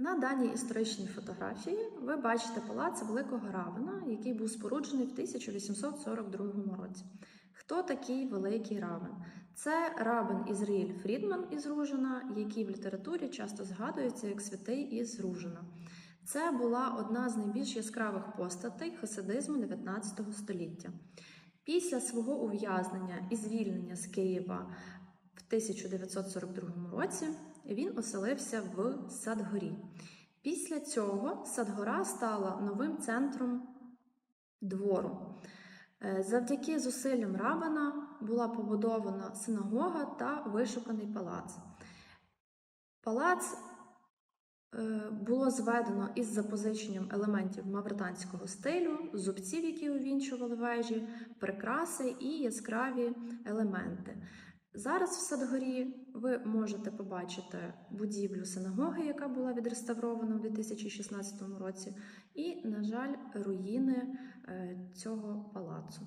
На даній історичній фотографії ви бачите палац Великого Равена, який був споруджений в 1842 році. Хто такий Великий Равен? Це рабин Ізраїль Фрідман із Ружина, який в літературі часто згадується як святий із Ружина. Це була одна з найбільш яскравих постатей хасидизму 19 століття. Після свого ув'язнення і звільнення з Києва в 1942 році він оселився в Садгорі. Після цього Садгора стала новим центром двору. Е, Завдяки зусиллям Рабана була побудована синагога та вишуканий палац. Палац е, було зведено із запозиченням елементів мавританського стилю, зубців, які увінчували вежі, прикраси і яскраві елементи. Зараз в Садгорі ви можете побачити будівлю синагоги, яка була відреставрована в 2016 році, і, на жаль, руїни е, цього палацу.